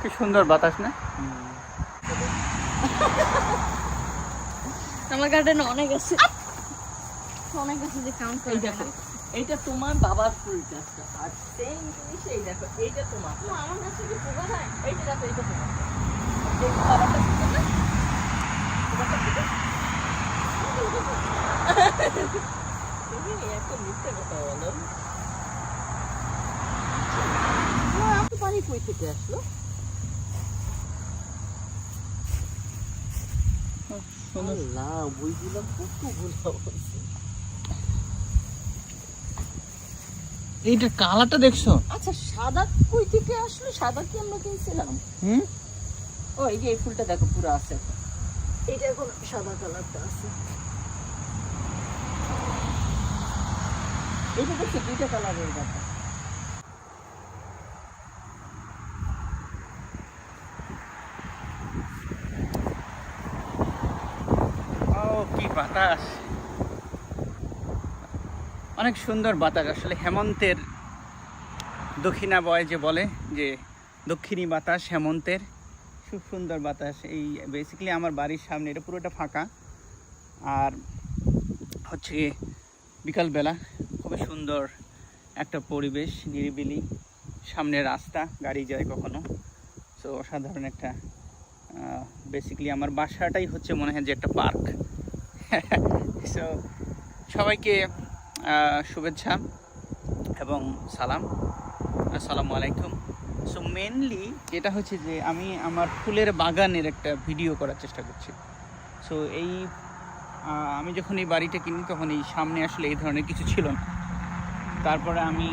কি সুন্দর বাতাস না? আমার গার্ডেনে অনেক আছে। অনেক আছে যে কাউন্ট করে দেখো এইটা তোমার বাবার ফুল গাছটা আর সেম জিনিস এই দেখো এইটা তোমার। আমার কাছে কি পোকা হয়? এইটা দেখো এইটা তোমার। এই বাবারটা ফুটে না? তোমারটা ফুটে? তুমি এত মিথ্যে কথা বলো তোমার এত পানি কই থেকে আসলো? আল্লাহ বইগুলো কতগুলো বলছে এইটার কালারটা দেখছ? আচ্ছা সাদা কই থেকে আসলো? সাদা কি আমরা কিনছিলাম? হুম? ও এই যে এই ফুলটা দেখো পুরো আছে। এটা এখন সাদা কালারটা আছে। এটা দেখছ দুইটা কালারের গাছ ও কি বাতাস। অনেক সুন্দর বাতাস। আসলে হেমন্তের দক্ষিণা বয় যে বলে, যে দক্ষিণী বাতাস, হেমন্তের, খুব সুন্দর বাতাস। এই বেসিক্যালি আমার বাড়ির সামনে, এটা পুরোটা ফাঁকা। আর হচ্ছে বিকালবেলা খুবই সুন্দর একটা পরিবেশ, নিরিবিলি, সামনে রাস্তা, গাড়ি যায় কখনো। সো অসাধারণ একটা বেসিক্যালি আমার বাসাটাই হচ্ছে মনে হয় যে একটা পার্ক। সো সবাইকে শুভেচ্ছা এবং সালাম। আসসালামু আলাইকুম। সো মেনলি যেটা হচ্ছে যে, আমি আমার ফুলের বাগানের একটা ভিডিও করার চেষ্টা করছি। সো এই আমি যখন এই বাড়িটা কিনি, তখন এই সামনে আসলে এই ধরনের কিছু ছিল না। তারপরে আমি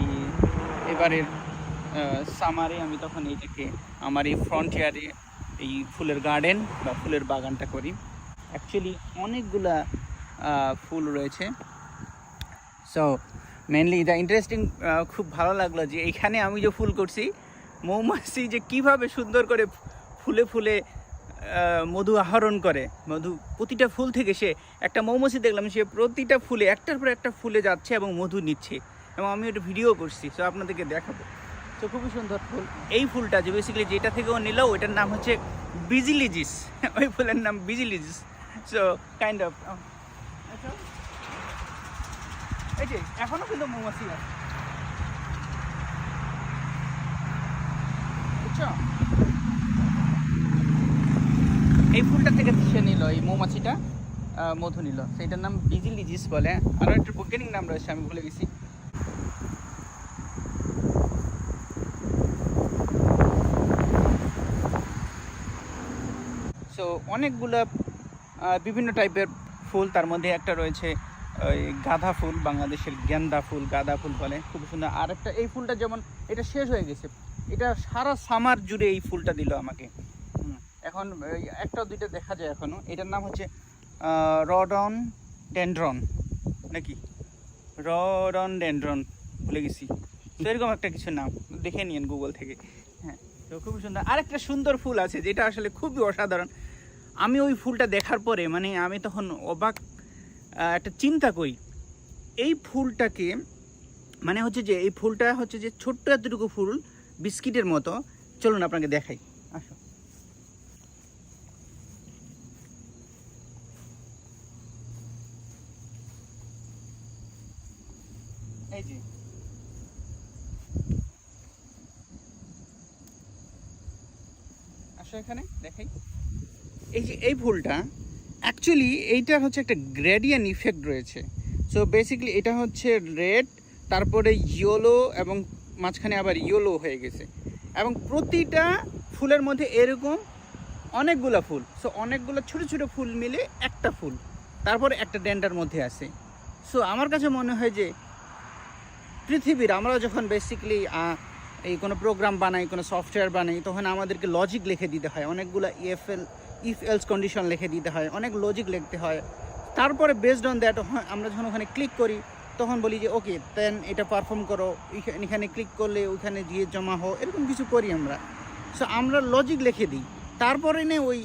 এই, এবারের সামারে আমি তখন এইটাকে, আমার এই ফ্রন্ট ইয়ারে এই ফুলের গার্ডেন বা ফুলের বাগানটা করি। অ্যাকচুয়ালি অনেকগুলা ফুল রয়েছে। সো মেনলি দ্য ইন্টারেস্টিং খুব ভালো লাগল যে এখানে আমি যে ফুল করছি, মৌমাছি যে কীভাবে সুন্দর করে ফুলে ফুলে মধু আহরণ করে, মধু, প্রতিটা ফুল থেকে সে একটা মৌমাছি দেখলাম, সে প্রতিটা ফুলে, একটার পর একটা ফুলে যাচ্ছে এবং মধু নিচ্ছে। এবং আমি ওটা ভিডিও করছি সো আপনাদেরকে দেখাবো। তো খুবই সুন্দর ফুল। এই ফুলটা যে বেসিক্যালি যেটা থেকে ও নিল, ওইটার নাম হচ্ছে বিজিলিজিস ওই ফুলের নাম বিজিলিজিস সো কাইন্ড অফ এই যে, এখনও কিন্তু মৌমাছি আছে। বুঝছ? এই ফুলটা থেকে সে নিল, এই মৌমাছিটা মধু নিল। সেইটার নাম বিজিলিজিস বলে। আরও একটা বৈজ্ঞানিক নাম রয়েছে, আমি ভুলে গেছি। সো অনেকগুলা বিভিন্ন টাইপের ফুল, তার মধ্যে একটা রয়েছে, ওই গাঁদা ফুল, বাংলাদেশের গেন্দা ফুল, গাঁদা ফুল বলে, খুব সুন্দর। আর একটা এই ফুলটা যেমন, এটা শেষ হয়ে গেছে। এটা সারা সামার জুড়ে এই ফুলটা দিল আমাকে। এখন একটা দুইটা দেখা যায় এখনও এটার নাম হচ্ছে রডন ডেন্ড্রন, নাকি? রডন ডেন্ড্রন, ভুলে গেছি। তো এরকম একটা কিছু নাম, দেখে নিন গুগল থেকে। হ্যাঁ তো খুব সুন্দর। আরেকটা সুন্দর ফুল আছে, যেটা আসলে খুবই অসাধারণ। আমি ওই ফুলটা দেখার পরে মানে আমি তখন অবাক একটা চিন্তা করি। এই ফুলটাকে মানে হচ্ছে যে, এই ফুলটা হচ্ছে যে ছোট্ট এতটুকু ফুল, বিস্কিটের মতো। চলুন আপনাকে দেখাই। আসো। এই যে। আসো এখানে, দেখাই। এই যে, এই ফুলটা অ্যাকচুয়ালি এইটার হচ্ছে একটা গ্রেডিয়ান ইফেক্ট রয়েছে। সো বেসিক্যালি এটা হচ্ছে রেড তারপরে ইয়েলো এবং মাঝখানে আবার ইয়েলো হয়ে গেছে। এবং প্রতিটা ফুলের মধ্যে এরকম অনেকগুলো ফুল। সো অনেকগুলো ছোট ছোট ফুল মিলে একটা ফুল। তারপরে একটা ডেন্ডার মধ্যে আসে সো আমার কাছে মনে হয় যে পৃথিবীর আমরা যখন বেসিক্যালি এই কোনো প্রোগ্রাম বানাই, কোনো সফটওয়্যার বানাই, তখন আমাদেরকে লজিক লিখে দিতে হয়। অনেকগুলো ইএফএল ইফ এলস কন্ডিশন লিখে দিতে হয়, অনেক লজিক লিখতে হয়। তারপরে বেসড অন দ্যাট আমরা যখন ওখানে ক্লিক করি, তখন বলি যে ওকে দেন এটা পারফর্ম করো এখানে ক্লিক করলে ওইখানে গিয়ে জমা হো এরকম কিছু করি আমরা। সো আমরা লজিক লিখে দিই। তারপরে নে ওই,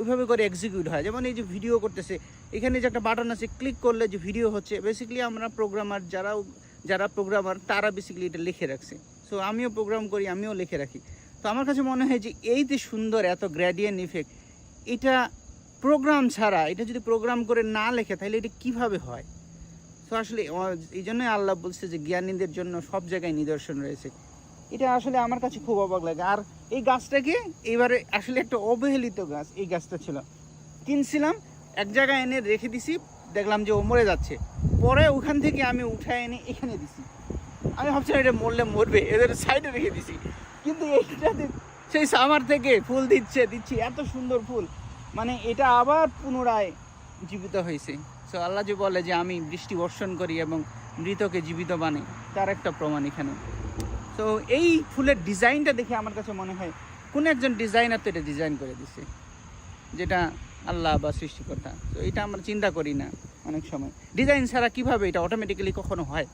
ওইভাবে করে এক্সিকিউট হয়। যেমন এই যে ভিডিও করতেছে, এখানে যে একটা বাটন আছে ক্লিক করলে যে ভিডিও হচ্ছে বেসিক্যালি আমরা প্রোগ্রামার যারা যারা প্রোগ্রামার তারা বেসিক্যালি এটা লিখে রাখছে। সো আমিও প্রোগ্রাম করি, আমিও লিখে রাখি। তো আমার কাছে মনে হয় যে, এই যে সুন্দর এত গ্র্যাডিয়েন্ট ইফেক্ট এটা প্রোগ্রাম ছাড়া, এটা যদি প্রোগ্রাম করে না লেখে, তাহলে এটা কীভাবে হয়? তো আসলে এই জন্যই আল্লাহ বলছে যে, জ্ঞানীদের জন্য সব জায়গায় নিদর্শন রয়েছে। এটা আসলে আমার কাছে খুব অবাক লাগে। আর এই গাছটাকে এবারে আসলে একটা অবহেলিত গাছ, এই গাছটা ছিল। কিনছিলাম, এক জায়গায় এনে রেখে দিছি, দেখলাম যে ও মরে যাচ্ছে। পরে ওখান থেকে আমি উঠায় এনে এখানে দিছি। আমি ভাবছিলাম এটা মরলে মরবে, এদের সাইডে রেখে দিছি। কিন্তু এইটাতে সেই সামার থেকে ফুল দিচ্ছে, দিচ্ছি, এত সুন্দর ফুল। মানে এটা আবার পুনরায় জীবিত হয়েছে। সো আল্লাহ যে বলে যে আমি বৃষ্টি বর্ষণ করি এবং মৃতকে জীবিত বানাই, তার একটা প্রমাণ এখানে। তো এই ফুলের ডিজাইনটা দেখে আমার কাছে মনে হয়, কোন একজন ডিজাইনার তো এটা ডিজাইন করে দিছে, যেটা আল্লাহ বা সৃষ্টিকর্তা। তো এটা আমরা চিন্তা করি না অনেক সময়। ডিজাইন ছাড়া কীভাবে এটা অটোমেটিক্যালি কখনো হয়?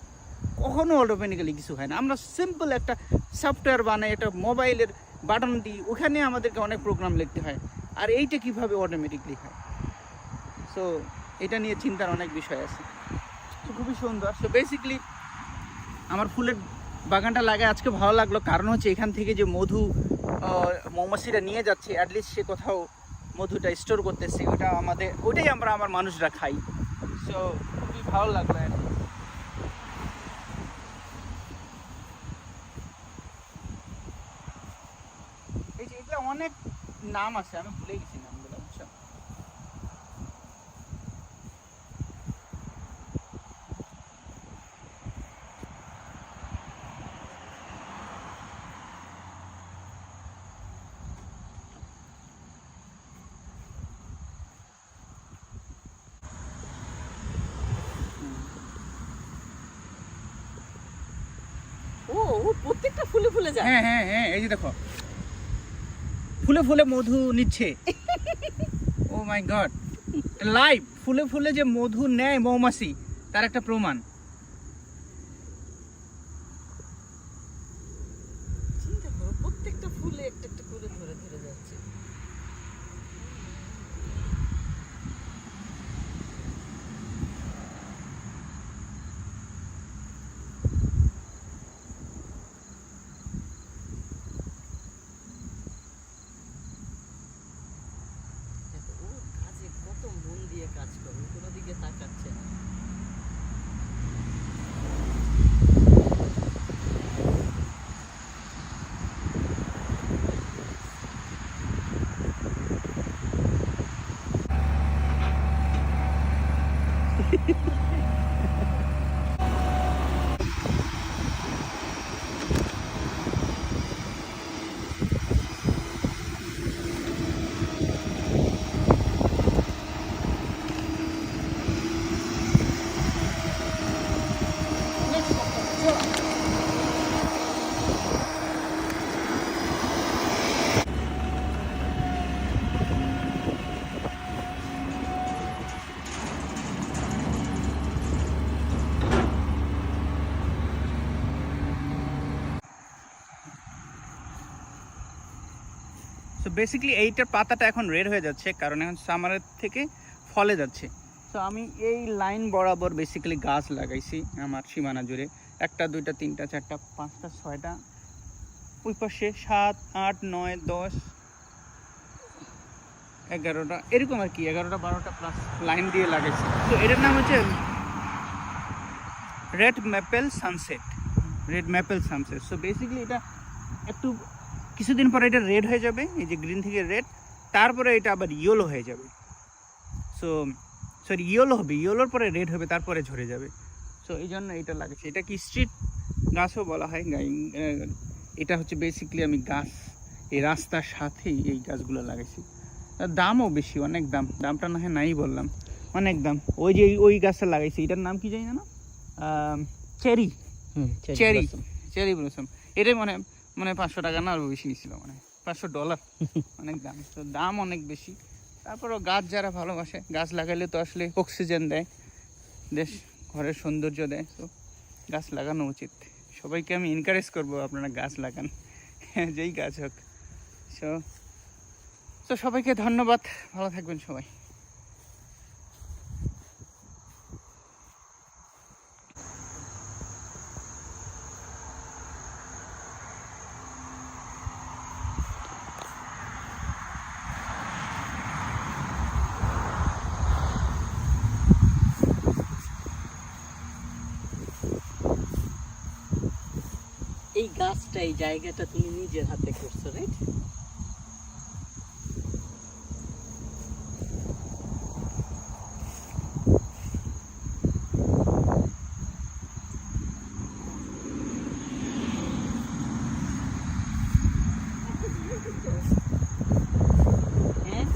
কখনো অটোমেটিক্যালি কিছু হয় না। আমরা সিম্পল একটা সফটওয়্যার বানাই, একটা মোবাইলের বাটন দিই, ওখানে আমাদেরকে অনেক প্রোগ্রাম লিখতে হয়। আর এইটা কীভাবে অটোমেটিকলি হয়? সো এটা নিয়ে চিন্তার অনেক বিষয় আছে। তো খুবই সুন্দর। সো বেসিক্যালি আমার ফুলের বাগানটা লাগে আজকে ভালো লাগল। কারণ হচ্ছে এখান থেকে যে মধু মৌমাছিরা নিয়ে যাচ্ছে অ্যাটলিস্ট সে কোথাও মধুটা স্টোর করতেছে, ওটা আমাদের, ওটাই আমরা, আমার মানুষরা খাই। সো খুবই ভালো লাগল আর কি। এই যে এগুলো অনেক নাম আছে আমি ভুলে গেছি নামগুলো বুঝছ? ও ও প্রত্যেকটা ফুলে ফুলে যায়? হ্যাঁ হ্যাঁ হ্যাঁ এই যে দেখো। ফুলে ফুলে মধু নিচ্ছে। ও মাই গড লাইভ ফুলে ফুলে যে মধু নেয় মৌমাছি, তার একটা প্রমাণ চিন্তা করো প্রত্যেকটা ফুলে একটা একটা করে ধরে ধরে যাচ্ছে দেখো, ও কাজে কত মন দিয়ে কাজ করবে কোনো দিকে তাকাচ্ছে না। বেসিক্যালি এইটার পাতাটা এখন রেড হয়ে যাচ্ছে, কারণ এখন সামারের থেকে ফলে যাচ্ছে। তো আমি এই লাইন বরাবর বেসিক্যালি গাছ লাগাইছি আমার সীমানা জুড়ে। একটা, দুইটা, তিনটা, চারটা, পাঁচটা, ছয়টা। ওই পাশে সাত, আট, নয়, দশ, এগারোটা, এরকম আর কি, এগারোটা, বারোটা প্লাস লাইন দিয়ে লাগাইছি। তো এটার নাম হচ্ছে red maple sunset red maple sunset so basically এটা একটু কিছুদিন পরে এটা রেড হয়ে যাবে এই যে গ্রিন থেকে রেড তারপরে এটা আবার ইয়েলো হয়ে যাবে। সো সরি ইয়েলো হবে ইয়েলোর পরে রেড হবে তারপরে ঝরে যাবে। সো এই জন্য এটা লাগছে এটা কি স্ট্রিট গাছও বলা হয় এটা হচ্ছে বেসিক্যালি আমি গাছ এই রাস্তার সাথেই এই গাছগুলো লাগাইছি। দামও বেশি অনেক দাম। দামটা না হয় নাই বললাম। অনেক দাম। ওই যে ওই গাছটা লাগাইছি এটার নাম কি জানি না? চেরি চেরি চেরি ব্লসম এটাই মনে হয় মানে পাঁচশো টাকা না আরও বেশি ছিল মানে। পাঁচশো ডলার অনেক দাম। তো দাম অনেক বেশি। তারপরও গাছ যারা ভালোবাসে গাছ লাগাইলে তো আসলে অক্সিজেন দেয়। দেশ ঘরের সৌন্দর্য দেয়। তো গাছ লাগানো উচিত। সবাইকে আমি এনকারেজ করব আপনারা গাছ লাগান। যেই গাছ হোক। সো তো সবাইকে ধন্যবাদ। ভালো থাকবেন সবাই। এই গাছটা এই জায়গাটা তুমি নিজের হাতে করছ রাইট হ্যাঁ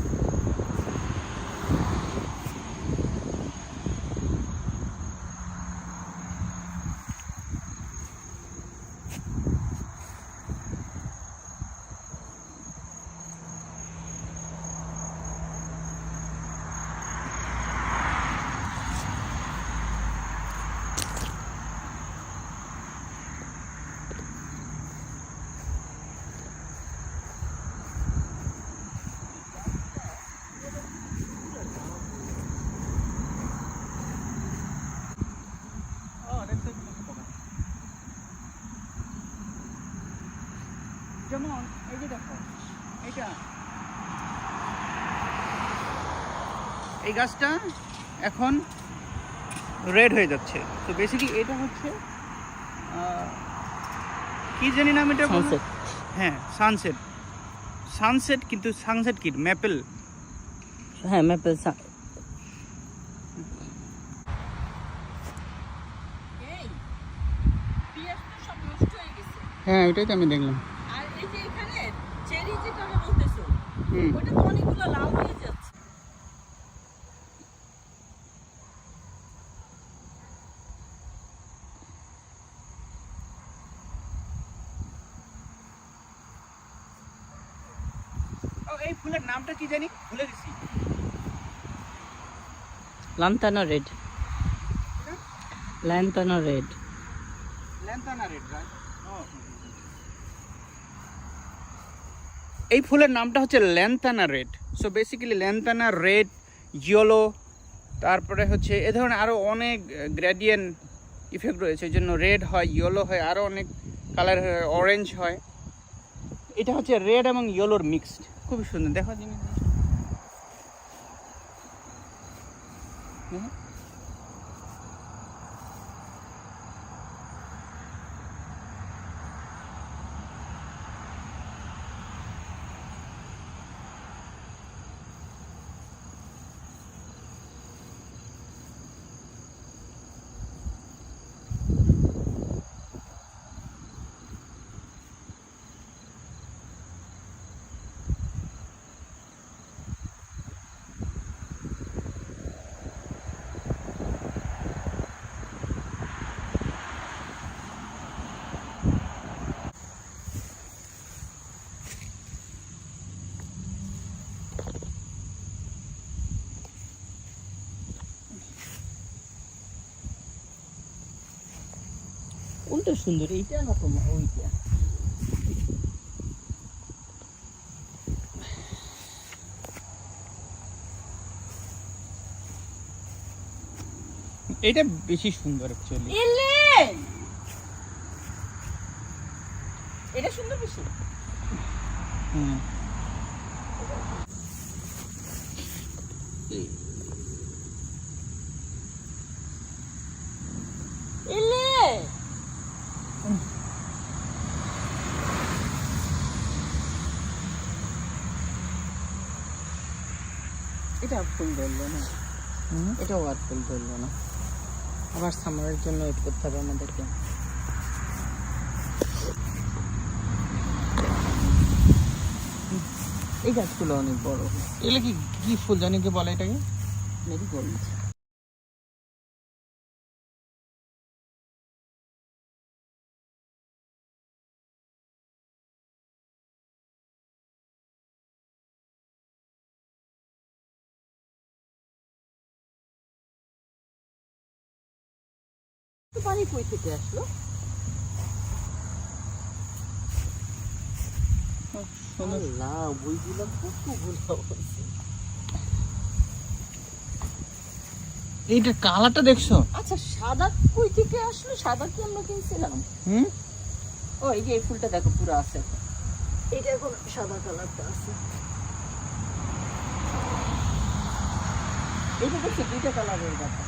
যেমন এই যে দেখো এটা এই গাছটা এখন রেড হয়ে যাচ্ছে। তো বেসিক্যালি এটা হচ্ছে কি জানি নাম এটা? হ্যাঁ সানসেট সানসেট কিন্তু সানসেট কি? ম্যাপেল হ্যাঁ ম্যাপেল হ্যাঁ এটাই তো আমি দেখলাম। আর এই যে এখানে চেরি যেটা বলতেছো ওটা তো অনেকগুলো লাল হয়ে যাচ্ছে ও এই ফুলের নামটা কি জানি ভুলে গেছি। Lantana red. Lantana red. Red right এই ফুলের নামটা হচ্ছে lantana red. So basically lantana red yellow তারপরে হচ্ছে এ ধরনের আরও অনেক গ্রেডিয়েন্ট ইফেক্ট রয়েছে। এই জন্য রেড হয় ইয়েলো হয় আরও অনেক কালার অরেঞ্জ হয়। এটা হচ্ছে রেড এবং ইয়েলোর মিক্সড খুবই সুন্দর। দেখো। জিনিস কোনটা সুন্দর এইটা না তোমার ওইটা? এটা বেশি সুন্দর অ্যাকচুয়ালি এটা সুন্দর বেশি? হুম। এটা ফুল ধরলো না। এটাও আর ফুল ধরলো না। আবার সামারের জন্য ওয়েট করতে হবে আমাদেরকে। এই গাছগুলো অনেক বড়। এগুলো কি কি ফুল জানি কি বলে এটাকে? মেরিগোল্ড। পানি কই থেকে আসলো? আল্লাহ বইগুলো কতগুলো আছে। এইটার কালারটা দেখছ? আচ্ছা সাদা কই থেকে আসলো? সাদা কি আমরা কিনছিলাম? হুম? ও এই যে এই ফুলটা দেখো পুরো আছে। এটা এখন সাদা কালারটা আছে। এটা দেখছি দুইটা কালারের গাছ